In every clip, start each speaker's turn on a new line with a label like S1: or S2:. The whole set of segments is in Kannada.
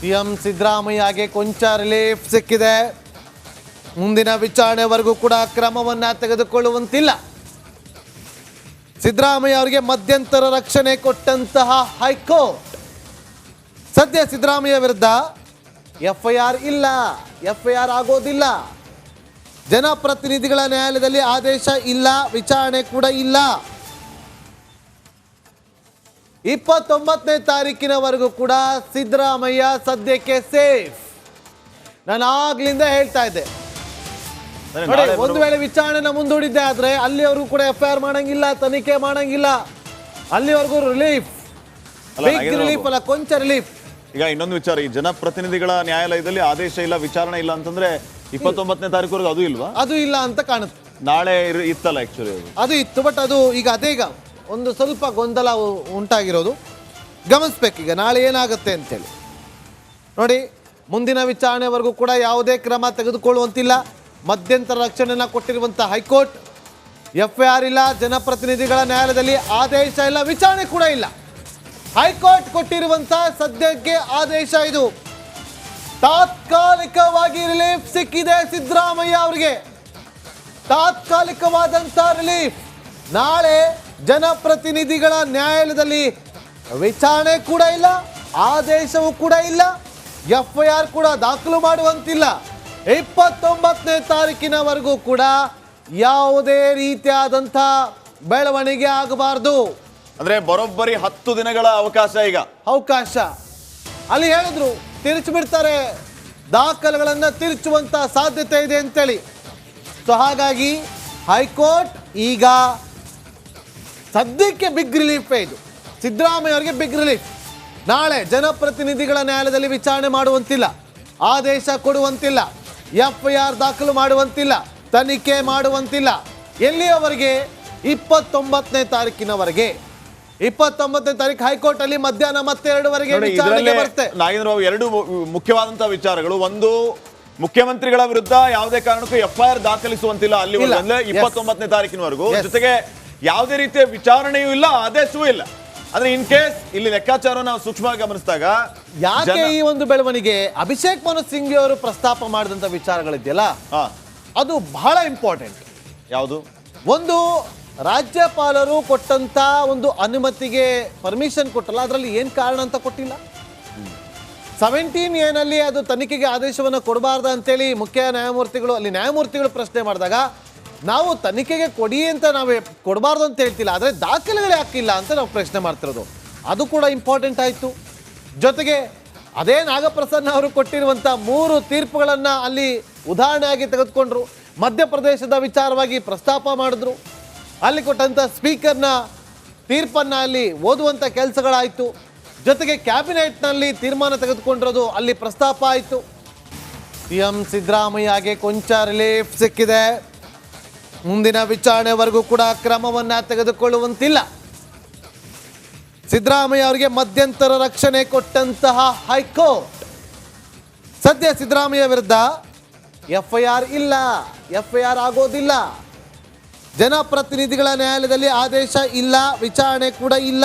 S1: ಸಿಎಂ ಸಿದ್ದರಾಮಯ್ಯಗೆ ಕೊಂಚ ರಿಲೀಫ್ ಸಿಕ್ಕಿದೆ. ಮುಂದಿನ ವಿಚಾರಣೆವರೆಗೂ ಕೂಡ ಕ್ರಮವನ್ನ ತೆಗೆದುಕೊಳ್ಳುವಂತಿಲ್ಲ. ಸಿದ್ದರಾಮಯ್ಯ ಅವರಿಗೆ ಮಧ್ಯಂತರ ರಕ್ಷಣೆ ಕೊಟ್ಟಂತಹ ಹೈಕೋರ್ಟ್. ಸದ್ಯ ಸಿದ್ದರಾಮಯ್ಯ ವಿರುದ್ಧ ಎಫ್ಐಆರ್ ಇಲ್ಲ, ಎಫ್ಐಆರ್ ಆಗೋದಿಲ್ಲ. ಜನಪ್ರತಿನಿಧಿಗಳ ನ್ಯಾಯಾಲಯದಲ್ಲಿ ಆದೇಶ ಇಲ್ಲ, ವಿಚಾರಣೆ ಕೂಡ ಇಲ್ಲ. ಇಪ್ಪತ್ತೊಂಬತ್ತನೇ ತಾರೀಕಿನವರೆಗೂ ಕೂಡ ಸಿದ್ದರಾಮಯ್ಯ ಸದ್ಯಕ್ಕೆ ಸೇಫ್. ನಾನು ಆಗ್ಲಿಂದ ಹೇಳ್ತಾ ಇದ್ದೆ. ಒಂದು ವೇಳೆ ವಿಚಾರಣೆನ ಮುಂದೂಡಿದ್ದೆ ಆದ್ರೆ ಅಲ್ಲಿವರೆಗೂ ಕೂಡ ಎಫ್ ಐ ಆರ್ ಮಾಡಂಗಿಲ್ಲ ತನಿಖೆ ಮಾಡಂಗಿಲ್ಲ. ಅಲ್ಲಿವರೆಗೂ ರಿಲೀಫ್
S2: ಅಲ್ಲ,
S1: ರಿಲೀಫ್. ಅಲ್ಲ ಕೊಂಚ ರಿಲೀಫ್
S2: ಈಗ ಇನ್ನೊಂದು ವಿಚಾರ ಈ ಜನಪ್ರತಿನಿಧಿಗಳ ನ್ಯಾಯಾಲಯದಲ್ಲಿ ಆದೇಶ ಇಲ್ಲ ವಿಚಾರಣೆ ಇಲ್ಲ ಅಂತಂದ್ರೆ ಇಪ್ಪತ್ತೊಂಬತ್ತನೇ ತಾರೀಕು ಅದು ಇಲ್ವಾ?
S1: ಅದು ಇಲ್ಲ ಅಂತ ಕಾಣುತ್ತೆ.
S2: ನಾಳೆ ಇತ್ತಲ್ಲ ಆಕ್ಚುಲಿ ಅದು.
S1: ಇತ್ತು ಬಟ್ ಅದು ಈಗ ಅದೇ ಈಗ ಒಂದು ಸ್ವಲ್ಪ ಗೊಂದಲ ಉಂಟಾಗಿರೋದು. ಗಮನಿಸ್ಬೇಕೀಗ ನಾಳೆ ಏನಾಗುತ್ತೆ ಅಂತೇಳಿ. ನೋಡಿ, ಮುಂದಿನ ವಿಚಾರಣೆವರೆಗೂ ಕೂಡ ಯಾವುದೇ ಕ್ರಮ ತೆಗೆದುಕೊಳ್ಳುವಂತಿಲ್ಲ. ಮಧ್ಯಂತರ ರಕ್ಷಣೆಯನ್ನು ಕೊಟ್ಟಿರುವಂಥ ಹೈಕೋರ್ಟ್ ಎಫ್ ಐ ಇಲ್ಲ, ಜನಪ್ರತಿನಿಧಿಗಳ ನ್ಯಾಯಾಲಯದಲ್ಲಿ ಆದೇಶ ಇಲ್ಲ, ವಿಚಾರಣೆ ಕೂಡ ಇಲ್ಲ. ಹೈಕೋರ್ಟ್ ಕೊಟ್ಟಿರುವಂಥ ಸದ್ಯಕ್ಕೆ ಆದೇಶ ಇದು. ತಾತ್ಕಾಲಿಕವಾಗಿ ರಿಲೀಫ್ ಸಿಕ್ಕಿದೆ ಸಿದ್ದರಾಮಯ್ಯ ಅವರಿಗೆ. ತಾತ್ಕಾಲಿಕವಾದಂಥ ರಿಲೀಫ್. ನಾಳೆ ಜನಪ್ರತಿನಿಧಿಗಳ ನ್ಯಾಯಾಲಯದಲ್ಲಿ ವಿಚಾರಣೆ ಕೂಡ ಇಲ್ಲ ಆದೇಶವೂ ಕೂಡ ಇಲ್ಲ ಎಫ್ಐಆರ್ ಕೂಡ ದಾಖಲು ಮಾಡುವಂತಿಲ್ಲ. ಇಪ್ಪತ್ತೊಂಬತ್ತನೇ ತಾರೀಕಿನವರೆಗೂ ಕೂಡ ಯಾವುದೇ ರೀತಿಯಾದಂಥ ಬೆಳವಣಿಗೆ ಆಗಬಾರ್ದು.
S2: ಅಂದ್ರೆ ಬರೋಬ್ಬರಿ ಹತ್ತು ದಿನಗಳ ಅವಕಾಶ ಈಗ.
S1: ಅವಕಾಶ. ಅಲ್ಲಿ ಹೇಳಿದ್ರು ತಿರುಚಿ ಬಿಡ್ತಾರೆ ದಾಖಲೆಗಳನ್ನ ತಿರುಚುವಂತ ಸಾಧ್ಯತೆ ಇದೆ ಅಂತೇಳಿ. ಸೊ ಹಾಗಾಗಿ ಹೈಕೋರ್ಟ್ ಈಗ ಸದ್ಯಕ್ಕೆ ಬಿಗ್ ರಿಲೀಫ್ ಇದು. ಸಿದ್ದರಾಮಯ್ಯ ಅವರಿಗೆ ಬಿಗ್ ರಿಲೀಫ್. ನಾಳೆ ಜನಪ್ರತಿನಿಧಿಗಳ ನ್ಯಾಯಾಲಯದಲ್ಲಿ ವಿಚಾರಣೆ ಮಾಡುವಂತಿಲ್ಲ. ಆದೇಶ ಕೊಡುವಂತಿಲ್ಲ. ಎಫ್ ಐ ಆರ್ ದಾಖಲು ಮಾಡುವಂತಿಲ್ಲ. ತನಿಖೆ ಮಾಡುವಂತಿಲ್ಲ. ಎಲ್ಲಿಯವರೆಗೆ? ಇಪ್ಪತ್ತೊಂಬತ್ತನೇ ತಾರೀಕಿನವರೆಗೆ. ಇಪ್ಪತ್ತೊಂಬತ್ತನೇ ತಾರೀಕು ಹೈಕೋರ್ಟ್ ಅಲ್ಲಿ ಮಧ್ಯಾಹ್ನ ಮತ್ತೆ ಎರಡುವರೆಗೆ
S2: ನೋಡಿ
S1: ವಿಚಾರಣೆಗೆ ಬರುತ್ತೆ.
S2: ನಾಗೇಂದ್ರ ಬಾಬು ಎರಡು ಮುಖ್ಯವಾದಂತಹ ವಿಚಾರಗಳು. ಒಂದು ಮುಖ್ಯಮಂತ್ರಿಗಳ ವಿರುದ್ಧ ಯಾವುದೇ ಕಾರಣಕ್ಕೂ ಎಫ್ಐಆರ್ ದಾಖಲಿಸುವಂತಿಲ್ಲ. ಅಲ್ಲಿ. ಇಪ್ಪತ್ತೊಂಬತ್ತನೇ ತಾರೀಕಿನವರೆಗೂ. ಜೊತೆಗೆ ಯಾವುದೇ ರೀತಿಯ ವಿಚಾರಣೆಯೂ ಇಲ್ಲ ಆದೇಶವೂ ಇಲ್ಲ. ಅಂದ್ರೆ ಇನ್ ಕೇಸ್ ಇಲ್ಲಿ ಲೆಕ್ಕಾಚಾರ ನಾವು ಸೂಕ್ಷ್ಮವಾಗಿ ಗಮನಿಸಿದಾಗ
S1: ಯಾಕೆ ಈ ಒಂದು ಬೆಳವಣಿಗೆ? ಅಭಿಷೇಕ್ ಮನು ಸಿಂಘಿ ಅವರು ಪ್ರಸ್ತಾಪ ಮಾಡಿದಂತ ವಿಚಾರಗಳಿದೆಯಲ್ಲ ಅದು ಬಹಳ ಇಂಪಾರ್ಟೆಂಟ್
S2: ಯಾವುದು?
S1: ಒಂದು ರಾಜ್ಯಪಾಲರು ಕೊಟ್ಟಂತ ಒಂದು ಅನುಮತಿಗೆ ಪರ್ಮಿಷನ್ ಕೊಟ್ಟಲ್ಲ ಅದರಲ್ಲಿ ಏನ್ ಕಾರಣ ಅಂತ ಕೊಟ್ಟಿಲ್ಲ? ಸೆವೆಂಟೀನ್ ಏನಲ್ಲಿ ಅದು ತನಿಖೆಗೆ ಆದೇಶವನ್ನು ಕೊಡಬಾರ್ದು ಅಂತೇಳಿ ಮುಖ್ಯ ನ್ಯಾಯಮೂರ್ತಿಗಳು ಅಲ್ಲಿ ನ್ಯಾಯಮೂರ್ತಿಗಳು ಪ್ರಶ್ನೆ ಮಾಡಿದಾಗ ನಾವು ತನಿಖೆಗೆ ಕೊಡಿ ಅಂತ ನಾವು ಕೊಡಬಾರ್ದು ಅಂತ ಹೇಳ್ತಿಲ್ಲ, ಆದರೆ ದಾಖಲೆಗಳು ಯಾಕಿಲ್ಲ ಅಂತ ನಾವು ಪ್ರಶ್ನೆ ಮಾಡ್ತಿರೋದು. ಅದು ಕೂಡ ಇಂಪಾರ್ಟೆಂಟ್ ಆಯಿತು. ಜೊತೆಗೆ ಅದೇ ನಾಗಪ್ರಸನ್ನ ಅವರು ಕೊಟ್ಟಿರುವಂಥ ಮೂರು ತೀರ್ಪುಗಳನ್ನು ಅಲ್ಲಿ ಉದಾಹರಣೆಯಾಗಿ ತೆಗೆದುಕೊಂಡ್ರು. ಮಧ್ಯಪ್ರದೇಶದ ವಿಚಾರವಾಗಿ ಪ್ರಸ್ತಾಪ ಮಾಡಿದ್ರು. ಅಲ್ಲಿ ಕೊಟ್ಟಂಥ ಸ್ಪೀಕರ್ನ ತೀರ್ಪನ್ನು ಅಲ್ಲಿ ಓದುವಂಥ ಕೆಲಸಗಳಾಯಿತು. ಜೊತೆಗೆ ಕ್ಯಾಬಿನೆಟ್ನಲ್ಲಿ ತೀರ್ಮಾನ ತೆಗೆದುಕೊಂಡಿರೋದು ಅಲ್ಲಿ ಪ್ರಸ್ತಾಪ ಆಯಿತು. ಸಿಎಂ ಸಿದ್ದರಾಮಯ್ಯಗೆ ಕೊಂಚ ರಿಲೀಫ್ ಸಿಕ್ಕಿದೆ. ಮುಂದಿನ ವಿಚಾರಣೆವರೆಗೂ ಕೂಡ ಕ್ರಮವನ್ನ ತೆಗೆದುಕೊಳ್ಳುವಂತಿಲ್ಲ. ಸಿದ್ದರಾಮಯ್ಯ ಅವರಿಗೆ ಮಧ್ಯಂತರ ರಕ್ಷಣೆ ಕೊಟ್ಟಂತಹ ಹೈಕೋರ್ಟ್. ಸದ್ಯ ಸಿದ್ದರಾಮಯ್ಯ ವಿರುದ್ಧ ಎಫ್ ಐ ಆರ್ ಇಲ್ಲ ಎಫ್ ಐ ಆರ್ ಆಗೋದಿಲ್ಲ. ಜನಪ್ರತಿನಿಧಿಗಳ ನ್ಯಾಯಾಲಯದಲ್ಲಿ ಆದೇಶ ಇಲ್ಲ, ವಿಚಾರಣೆ ಕೂಡ ಇಲ್ಲ.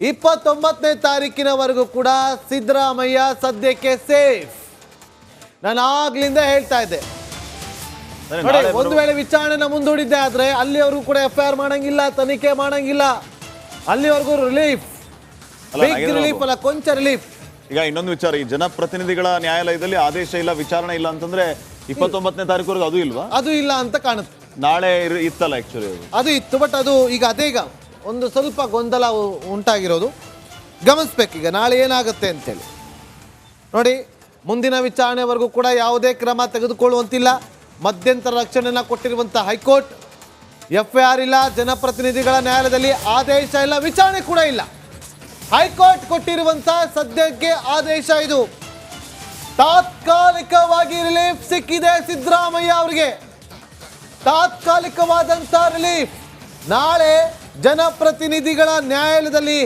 S1: ಇಪ್ಪತ್ತೊಂಬತ್ತನೇ ತಾರೀಕಿನವರೆಗೂ ಕೂಡ ಸಿದ್ದರಾಮಯ್ಯ ಸದ್ಯಕ್ಕೆ ಸೇಫ್. ನಾನು ಆಗ್ಲಿಂದ ಹೇಳ್ತಾ ಇದ್ದೆ. ನೋಡಿ ಒಂದು ವೇಳೆ ವಿಚಾರಣೆನ ಮುಂದೂಡಿದ್ದೆ ಆದ್ರೆ ಅಲ್ಲಿವರೆಗೂ ಕೂಡ ಎಫ್ ಐ ಆರ್ ಮಾಡಂಗಿಲ್ಲ ತನಿಖೆ ಮಾಡಂಗಿಲ್ಲ. ಅಲ್ಲಿವರೆಗೂ ರಿಲೀಫ್. ರಿಲೀಫ್ ಅಲ್ಲ ಕೊಂಚ ರಿಲೀಫ್.
S2: ಈಗ ಇನ್ನೊಂದು ವಿಚಾರ ಈ ಜನಪ್ರತಿನಿಧಿಗಳ ನ್ಯಾಯಾಲಯದಲ್ಲಿ ಆದೇಶ ಇಲ್ಲ ವಿಚಾರಣೆ ಇಲ್ಲ ಅಂತಂದ್ರೆ ಇಪ್ಪತ್ತೊಂಬತ್ತನೇ ತಾರೀಕು ಅದು ಇಲ್ವಾ?
S1: ಅದು ಇಲ್ಲ ಅಂತ ಕಾಣುತ್ತೆ.
S2: ನಾಳೆ ಇತ್ತಲ್ಲ ಆಕ್ಚುಲಿ ಅದು.
S1: ಅದು ಇತ್ತು ಬಟ್ ಅದು ಈಗ ಅದೇ ಈಗ ಒಂದು ಸ್ವಲ್ಪ ಗೊಂದಲ ಉಂಟಾಗಿರೋದು. ಗಮನಿಸ್ಬೇಕು ಈಗ ನಾಳೆ ಏನಾಗುತ್ತೆ ಅಂತೇಳಿ. ನೋಡಿ ಮುಂದಿನ ವಿಚಾರಣೆವರೆಗೂ ಕೂಡ ಯಾವುದೇ ಕ್ರಮ ತೆಗೆದುಕೊಳ್ಳುವಂತಿಲ್ಲ. ಮಧ್ಯಂತರ ರಕ್ಷಣೆಯನ್ನು ಕೊಟ್ಟಿರುವಂಥ ಹೈಕೋರ್ಟ್. ಎಫ್ ಐ ಇಲ್ಲ, ಜನಪ್ರತಿನಿಧಿಗಳ ನ್ಯಾಯಾಲಯದಲ್ಲಿ ಆದೇಶ ಇಲ್ಲ, ವಿಚಾರಣೆ ಕೂಡ ಇಲ್ಲ. ಹೈಕೋರ್ಟ್ ಕೊಟ್ಟಿರುವಂಥ ಸದ್ಯಕ್ಕೆ ಆದೇಶ ಇದು. ತಾತ್ಕಾಲಿಕವಾಗಿ ರಿಲೀಫ್ ಸಿಕ್ಕಿದೆ ಸಿದ್ದರಾಮಯ್ಯ ಅವರಿಗೆ. ತಾತ್ಕಾಲಿಕವಾದಂಥ ರಿಲೀಫ್. ನಾಳೆ ಜನಪ್ರತಿನಿಧಿಗಳ ನ್ಯಾಯಾಲಯದಲ್ಲಿ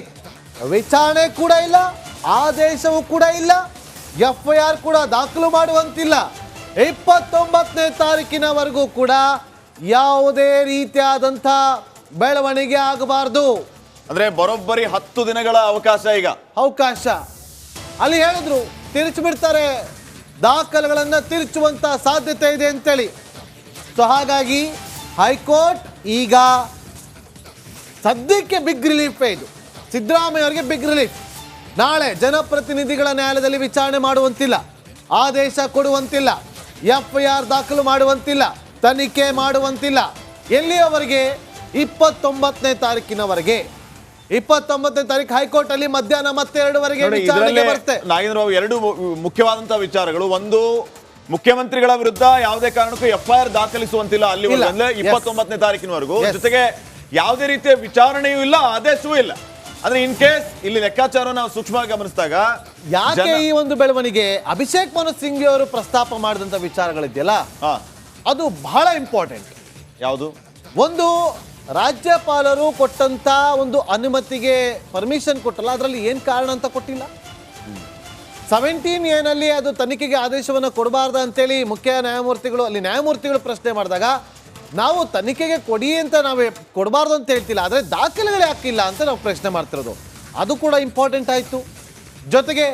S1: ವಿಚಾರಣೆ ಕೂಡ ಇಲ್ಲ, ಆದೇಶವೂ ಕೂಡ ಇಲ್ಲ ಎಫ್ ಕೂಡ ದಾಖಲು ಮಾಡುವಂತಿಲ್ಲ. ಇಪ್ಪತ್ತೊಂಬತ್ತನೇ ತಾರೀಕಿನವರೆಗೂ ಕೂಡ ಯಾವುದೇ ರೀತಿಯಾದಂಥ ಬೆಳವಣಿಗೆ ಆಗಬಾರ್ದು.
S2: ಅಂದ್ರೆ ಬರೋಬ್ಬರಿ ಹತ್ತು ದಿನಗಳ ಅವಕಾಶ ಈಗ.
S1: ಅವಕಾಶ. ಅಲ್ಲಿ ಹೇಳಿದ್ರು ತಿರುಚಿ ಬಿಡ್ತಾರೆ. ದಾಖಲೆಗಳನ್ನ ತಿರುಚುವಂತ ಸಾಧ್ಯತೆ ಇದೆ ಅಂತೇಳಿ. ಸೊ ಹಾಗಾಗಿ ಹೈಕೋರ್ಟ್ ಈಗ ಸದ್ಯಕ್ಕೆ ಬಿಗ್ ರಿಲೀಫ್ ಇದು. ಸಿದ್ದರಾಮಯ್ಯ ಅವರಿಗೆ ಬಿಗ್ ರಿಲೀಫ್. ನಾಳೆ ಜನಪ್ರತಿನಿಧಿಗಳ ನ್ಯಾಯಾಲಯದಲ್ಲಿ ವಿಚಾರಣೆ ಮಾಡುವಂತಿಲ್ಲ. ಆದೇಶ ಕೊಡುವಂತಿಲ್ಲ. ಎಫ್ ಐ ಆರ್ ದಾಖಲು ಮಾಡುವಂತಿಲ್ಲ ತನಿಖೆ ಮಾಡುವಂತಿಲ್ಲ. ಎಲ್ಲಿಯವರೆಗೆ ಇಪ್ಪತ್ತೊಂಬತ್ತನೇ ತಾರೀಕಿನವರೆಗೆ. ಇಪ್ಪತ್ತೊಂಬತ್ತನೇ ತಾರೀಕು ಹೈಕೋರ್ಟ್ ಅಲ್ಲಿ ಮಧ್ಯಾಹ್ನ ಮತ್ತೆ ಎರಡುವರೆಗೆ
S2: ನಾಗೇಂದ್ರ ಬಾಬು ಎರಡು ಮುಖ್ಯವಾದಂತಹ ವಿಚಾರಗಳು. ಒಂದು ಮುಖ್ಯಮಂತ್ರಿಗಳ ವಿರುದ್ಧ ಯಾವುದೇ ಕಾರಣಕ್ಕೂ ಎಫ್ಐಆರ್ ದಾಖಲಿಸುವಂತಿಲ್ಲ ಅಲ್ಲಿ. ಇಪ್ಪತ್ತೊಂಬತ್ತನೇ ತಾರೀಕಿನವರೆಗೂ. ಜೊತೆಗೆ ಯಾವುದೇ ರೀತಿಯ ವಿಚಾರಣೆಯೂ ಇಲ್ಲ ಆದೇಶವೂ ಇಲ್ಲ. ಅಂದ್ರೆ ಇನ್ ಕೇಸ್ ಇಲ್ಲಿ ಲೆಕ್ಕಾಚಾರ ನಾವು ಸೂಕ್ಷ್ಮವಾಗಿ ಗಮನಿಸಿದಾಗ
S1: ಯಾಕೆ
S2: ಜನ-
S1: ಈ ಒಂದು ಬೆಳವಣಿಗೆ? ಅಭಿಷೇಕ್ ಮನು ಸಿಂಘಿ ಅವರು ಪ್ರಸ್ತಾಪ ಮಾಡಿದಂತ ವಿಚಾರಗಳಿದೆಯಲ್ಲ
S2: ಹಾ.
S1: ಅದು ಬಹಳ ಇಂಪಾರ್ಟೆಂಟ್
S2: ಯಾವುದು?
S1: ಒಂದು ರಾಜ್ಯಪಾಲರು ಕೊಟ್ಟಂತ ಒಂದು ಅನುಮತಿಗೆ ಪರ್ಮಿಷನ್ ಕೊಟ್ಟಲ್ಲ ಅದರಲ್ಲಿ ಏನ್ ಕಾರಣ ಅಂತ ಕೊಟ್ಟಿಲ್ಲ? ಸೆವೆಂಟೀನ್ ಏನಲ್ಲಿ ಅದು ತನಿಖೆಗೆ ಆದೇಶವನ್ನು ಕೊಡಬಾರ್ದ ಅಂತೇಳಿ ಮುಖ್ಯ ನ್ಯಾಯಮೂರ್ತಿಗಳು ಅಲ್ಲಿ ನ್ಯಾಯಮೂರ್ತಿಗಳು ಪ್ರಶ್ನೆ ಮಾಡಿದಾಗ ನಾವು ತನಿಖೆಗೆ ಕೊಡಿ ಅಂತ ನಾವು ಕೊಡಬಾರ್ದು ಅಂತ ಹೇಳ್ತಿಲ್ಲ, ಆದರೆ ದಾಖಲೆಗಳು ಯಾಕಿಲ್ಲ ಅಂತ ನಾವು ಪ್ರಶ್ನೆ ಮಾಡ್ತಿರೋದು. ಅದು ಕೂಡ ಇಂಪಾರ್ಟೆಂಟ್ ಆಯಿತು. ಜೊತೆಗೆ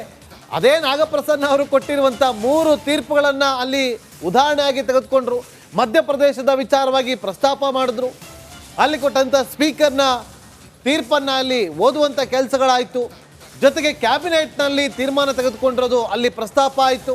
S1: ಅದೇ ನಾಗಪ್ರಸನ್ನ ಅವರು ಕೊಟ್ಟಿರುವಂಥ ಮೂರು ತೀರ್ಪುಗಳನ್ನು ಅಲ್ಲಿ ಉದಾಹರಣೆಯಾಗಿ ತೆಗೆದುಕೊಂಡ್ರು. ಮಧ್ಯಪ್ರದೇಶದ ವಿಚಾರವಾಗಿ ಪ್ರಸ್ತಾಪ ಮಾಡಿದ್ರು. ಅಲ್ಲಿ ಕೊಟ್ಟಂಥ ಸ್ಪೀಕರ್ನ ತೀರ್ಪನ್ನು ಅಲ್ಲಿ ಓದುವಂಥ ಕೆಲಸಗಳಾಯಿತು. ಜೊತೆಗೆ ಕ್ಯಾಬಿನೆಟ್ನಲ್ಲಿ ತೀರ್ಮಾನ ತೆಗೆದುಕೊಂಡಿರೋದು ಅಲ್ಲಿ ಪ್ರಸ್ತಾಪ ಆಯಿತು.